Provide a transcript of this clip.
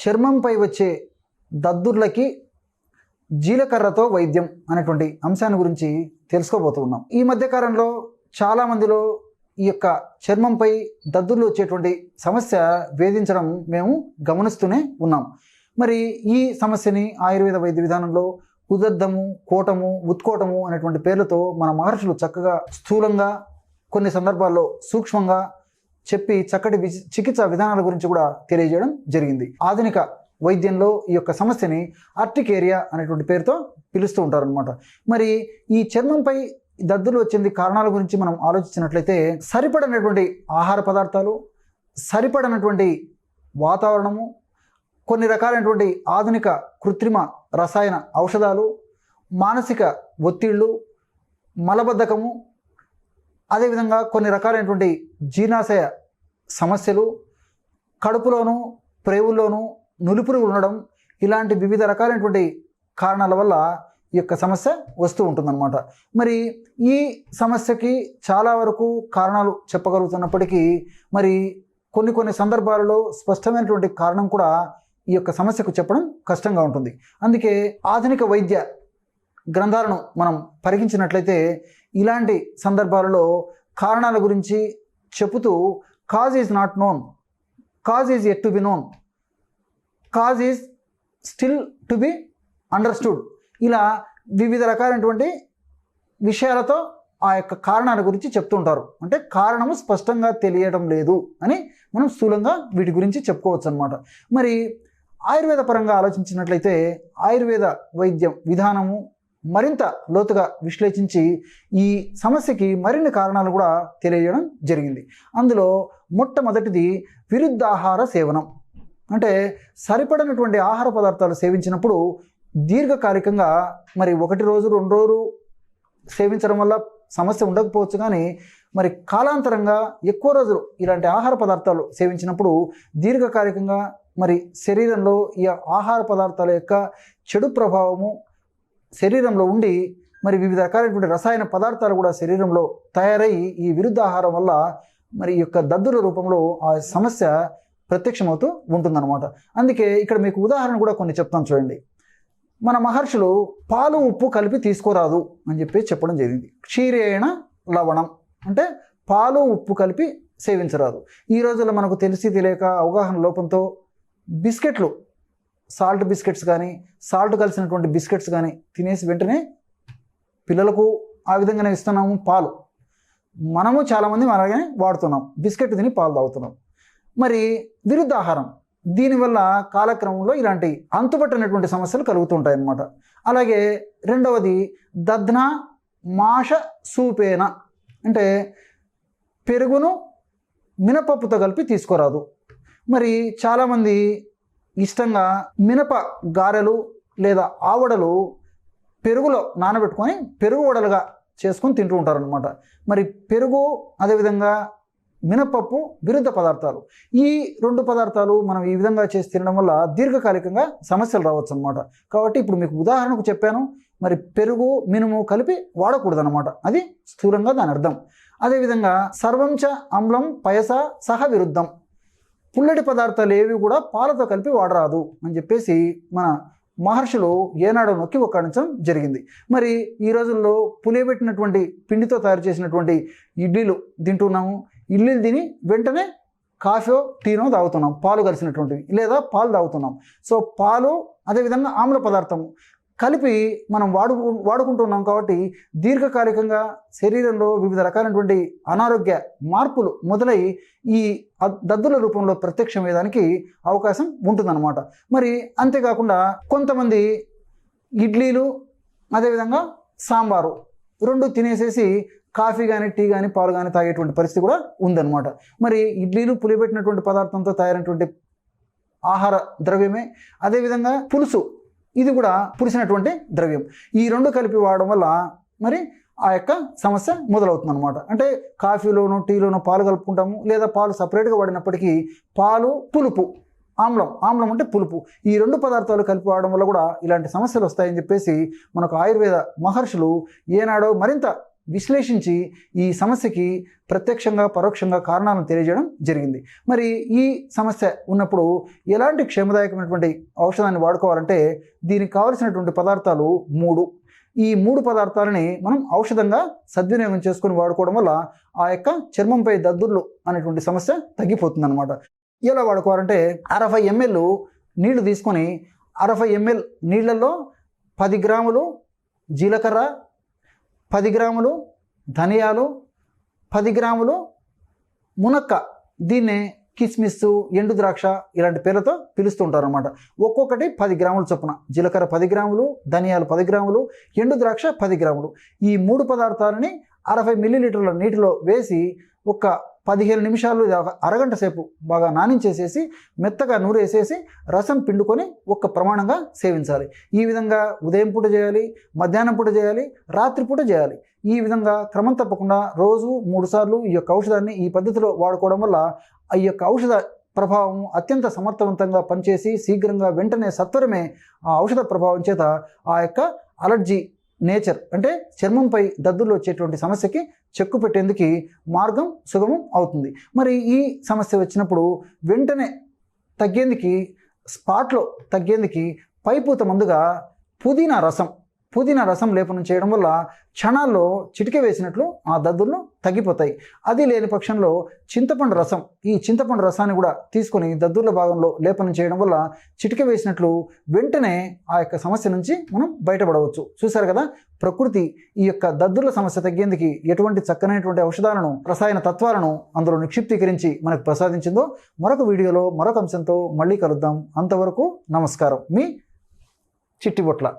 చర్మంపై వచ్చే దద్దుర్లకి జీలకర్రతో వైద్యం అనేటువంటి అంశాన్ని గురించి తెలుసుకోబోతూ ఉన్నాం. ఈ మధ్యకాలంలో చాలామందిలో ఈ యొక్క చర్మంపై దద్దుర్లు వచ్చేటువంటి సమస్య వేధించడం మేము గమనిస్తూనే ఉన్నాం. మరి ఈ సమస్యని ఆయుర్వేద వైద్య విధానంలో ఉదర్ధము కోటము ఉత్కోటము అనేటువంటి పేర్లతో మన మహర్షులు చక్కగా స్థూలంగా కొన్ని సందర్భాల్లో సూక్ష్మంగా చెప్పి చక్కటి వి- విధానాల గురించి కూడా తెలియజేయడం జరిగింది. ఆధునిక వైద్యంలో ఈ యొక్క సమస్యని ఆర్టికేరియా అనేటువంటి పేరుతో పిలుస్తూ ఉంటారనమాట మరి ఈ చర్మంపై దద్దులు వచ్చింది కారణాల గురించి మనం ఆలోచించినట్లయితే సరిపడనటువంటి ఆహార పదార్థాలు సరిపడనటువంటి వాతావరణము కొన్ని రకాలైనటువంటి ఆధునిక కృత్రిమ రసాయన ఔషధాలు మానసిక ఒత్తిళ్ళు మలబద్ధకము అదేవిధంగా కొన్ని రకాలైనటువంటి జీర్ణాశయ సమస్యలు కడుపులోను ప్రేవుల్లోనూ నులిపురుగు ఉండడం ఇలాంటి వివిధ రకాలైనటువంటి కారణాల వల్ల ఈ యొక్క సమస్య వస్తూ ఉంటుందన్నమాట. మరి ఈ సమస్యకి చాలా వరకు కారణాలు చెప్పగలుగుతున్నప్పటికీ మరి కొన్ని కొన్ని సందర్భాలలో స్పష్టమైనటువంటి కారణం కూడా ఈ యొక్క సమస్యకు చెప్పడం కష్టంగా ఉంటుంది. అందుకే ఆధునిక వైద్య గ్రంథాలను మనం పరిగించినట్లయితే ఇలాంటి సందర్భాలలో కారణాల గురించి చెబుతూ cause is not known. Cause is yet to be known. Cause is still to be understood. ఇలా వివిధ రకాలైనటువంటి విషయాలతో ఆ యొక్క కారణాల గురించి చెప్తుంటారు అంటే కారణము స్పష్టంగా తెలియడం లేదు అని మనం స్థూలంగా వీటి గురించి చెప్పుకోవచ్చు అనమాట మరి ఆయుర్వేద పరంగా ఆలోచించినట్లయితే ఆయుర్వేద వైద్యం విధానము మరింత లోతుగా విశ్లేషించి ఈ సమస్యకి మరిన్ని కారణాలు కూడా తెలియజేయడం జరిగింది. అందులో మొట్టమొదటిది విరుద్ధాహార సేవనం. అంటే సరిపడనటువంటి ఆహార పదార్థాలు సేవించినప్పుడు దీర్ఘకాలికంగా మరి ఒకటి రోజు రెండు రోజులు సేవించడం వల్ల సమస్య ఉండకపోవచ్చు కానీ మరి కాలాంతరంగా ఎక్కువ రోజులు ఇలాంటి ఆహార పదార్థాలు సేవించినప్పుడు దీర్ఘకాలికంగా మరి శరీరంలో ఈ ఆహార పదార్థాల యొక్క చెడు ప్రభావము శరీరంలో ఉండి మరి వివిధ రకాలైనటువంటి రసాయన పదార్థాలు కూడా శరీరంలో తయారై ఈ విరుద్ధ ఆహారం వల్ల మరి ఈ యొక్క దద్దుల రూపంలో ఆ సమస్య ప్రత్యక్షమవుతూ ఉంటుందన్నమాట. అందుకే ఇక్కడ మీకు ఉదాహరణ కూడా కొన్ని చెప్తాను చూడండి. మన మహర్షులు పాలు ఉప్పు కలిపి తీసుకోరాదు అని చెప్పి చెప్పడం జరిగింది. క్షీరేణ లవణం అంటే పాలు ఉప్పు కలిపి సేవించరాదు. ఈ రోజుల్లో మనకు తెలిసి తెలియక అవగాహన లోపంతో బిస్కెట్లు సాల్ట్ బిస్కెట్స్ కానీ సాల్ట్ కలిసినటువంటి బిస్కెట్స్ కానీ తినేసి వెంటనే పిల్లలకు ఆ విధంగానే ఇస్తున్నాము పాలు. మనము చాలామంది అలాగే వాడుతున్నాం. బిస్కెట్ తిని పాలు తాగుతున్నాం. మరి విరుద్ధాహారం. దీనివల్ల కాలక్రమంలో ఇలాంటి అంతుపట్టనటువంటి సమస్యలు కలుగుతుంటాయి అన్నమాట అలాగే రెండవది దధ్న మాష సూపేన. అంటే పెరుగును మినపప్పుతో కలిపి తీసుకోరాదు. మరి చాలామంది ఇష్టంగా మినప గారెలు లేదా ఆవడలు పెరుగులో నానబెట్టుకొని పెరుగు వడలుగా చేసుకొని తింటూ ఉంటారు అనమాట మరి పెరుగు అదేవిధంగా మినపప్పు విరుద్ధ పదార్థాలు. ఈ రెండు పదార్థాలు మనం ఈ విధంగా చేసి తినడం వల్ల దీర్ఘకాలికంగా సమస్యలు రావచ్చు అనమాట కాబట్టి ఇప్పుడు మీకు ఉదాహరణకు చెప్పాను మరి పెరుగు మినుము కలిపి వాడకూడదు అనమాట అది స్థూలంగా దాని అర్థం. అదేవిధంగా సర్వంచ అమ్లం పయస సహ విరుద్ధం. పుల్లటి పదార్థాలు ఏవి కూడా పాలతో కలిపి వాడరాదు అని చెప్పేసి మన మహర్షులు ఏనాడో నొక్కి ఒక్కాడించడం జరిగింది. మరి ఈ రోజుల్లో పులియబెట్టినటువంటి పిండితో తయారు చేసినటువంటి ఇడ్లీలు తింటున్నాము. ఇడ్లీలు తిని వెంటనే కాఫీ టీనో తాగుతున్నాం. పాలు కలిసినటువంటివి లేదా పాలు తాగుతున్నాం. సో పాలు అదేవిధంగా ఆమ్ల పదార్థము. కలిపి మనం వాడు వాడుకుంటున్నాం కాబట్టి దీర్ఘకాలికంగా శరీరంలో వివిధ రకాలైనటువంటి అనారోగ్య మార్పులు మొదలై ఈ దద్దుల రూపంలో ప్రత్యక్షమయ్యేదానికి అవకాశం ఉంటుందన్నమాట. మరి అంతేకాకుండా కొంతమంది ఇడ్లీలు అదేవిధంగా సాంబారు రెండు తినేసేసి కాఫీ కానీ టీ కానీ పాలు కానీ తాగేటువంటి పరిస్థితి కూడా ఉందన్నమాట. మరి ఇడ్లీలు పులిపెట్టినటువంటి పదార్థంతో తయారైనటువంటి ఆహార ద్రవ్యమే అదేవిధంగా పులుసు ఇది కూడా పులిసినటువంటి ద్రవ్యం. ఈ రెండు కలిపి వాడడం వల్ల మరి ఆ యొక్క సమస్య మొదలవుతుంది అనమాట అంటే కాఫీలోను టీలోను పాలు కలుపుకుంటాము లేదా పాలు సపరేట్గా వాడినప్పటికీ పాలు పులుపు ఆమ్లం ఆమ్లం అంటే పులుపు. ఈ రెండు పదార్థాలు కలిపి వాడడం వల్ల కూడా ఇలాంటి సమస్యలు వస్తాయని చెప్పేసి మనకు ఆయుర్వేద మహర్షులు ఏనాడో మరింత విశ్లేషించి ఈ సమస్యకి ప్రత్యక్షంగా పరోక్షంగా కారణాలను తెలియజేయడం జరిగింది. మరి ఈ సమస్య ఉన్నప్పుడు ఎలాంటి క్షేమదాయకమైనటువంటి ఔషధాన్ని వాడుకోవాలంటే దీనికి కావలసినటువంటి పదార్థాలు మూడు. ఈ మూడు పదార్థాలని మనం ఔషధంగా సద్వినియోగం చేసుకొని వాడుకోవడం వల్ల ఆ యొక్క చర్మంపై దద్దుర్లు అనేటువంటి సమస్య తగ్గిపోతుందన్నమాట. ఎలా వాడుకోవాలంటే అరవై ఎంఎల్ నీళ్ళు తీసుకొని అరవై ఎంఎల్ నీళ్ళల్లో పది గ్రాములు జీలకర్ర పది గ్రాములు ధనియాలు పది గ్రాములు మునక్క. దీన్నే కిస్మిస్ ఎండు ద్రాక్ష ఇలాంటి పేర్లతో పిలుస్తూ అనమాట ఒక్కొక్కటి పది గ్రాముల చొప్పున. జీలకర్ర పది గ్రాములు ధనియాలు పది గ్రాములు ఎండు ద్రాక్ష పది గ్రాములు. ఈ మూడు పదార్థాలని అరవై మిల్లీలీటర్ల నీటిలో వేసి ఒక పదిహేను నిమిషాలు అరగంట సేపు బాగా నానించేసేసి మెత్తగా నూరేసేసి రసం పిండుకొని ఒక్క ప్రమాణంగా సేవించాలి. ఈ విధంగా ఉదయం పూట చేయాలి మధ్యాహ్నం పూట చేయాలి రాత్రి పూట చేయాలి. ఈ విధంగా క్రమం తప్పకుండా రోజు మూడు సార్లు ఈ యొక్క ఔషధాన్ని ఈ పద్ధతిలో వాడుకోవడం వల్ల ఈ యొక్క ఔషధ ప్రభావం అత్యంత సమర్థవంతంగా పనిచేసి శీఘ్రంగా వెంటనే సత్వరమే ఆ ఔషధ ప్రభావం చేత ఆ యొక్క అలర్జీ నేచర్ అంటే చర్మంపై దద్దులు వచ్చేటువంటి సమస్యకి చెక్కు పెట్టేందుకు మార్గం సుగమం అవుతుంది. మరి ఈ సమస్య వచ్చినప్పుడు వెంటనే తగ్గేందుకు స్పాట్లో తగ్గేందుకు పైపూత ముందుగా పుదీనా రసం పుదీనా రసం లేపనం చేయడం వల్ల క్షణాల్లో చిటిక వేసినట్లు ఆ దద్దుర్లు తగ్గిపోతాయి. అది లేని పక్షంలో చింతపండు రసం ఈ చింతపండు రసాన్ని కూడా తీసుకొని దద్దుర్ల భాగంలో లేపనం చేయడం వల్ల చిటిక వేసినట్లు వెంటనే ఆ యొక్క సమస్య నుంచి మనం బయటపడవచ్చు. చూశారు కదా? ప్రకృతి ఈ యొక్క దద్దుర్ల సమస్య తగ్గేందుకు ఎటువంటి చక్కనైనటువంటి ఔషధాలను రసాయన తత్వాలను అందులో నిక్షిప్తీకరించి మనకు ప్రసాదించిందో మరొక వీడియోలో మరొక అంశంతో మళ్ళీ కలుద్దాం. అంతవరకు నమస్కారం. మీ చిట్టిబొట్ల.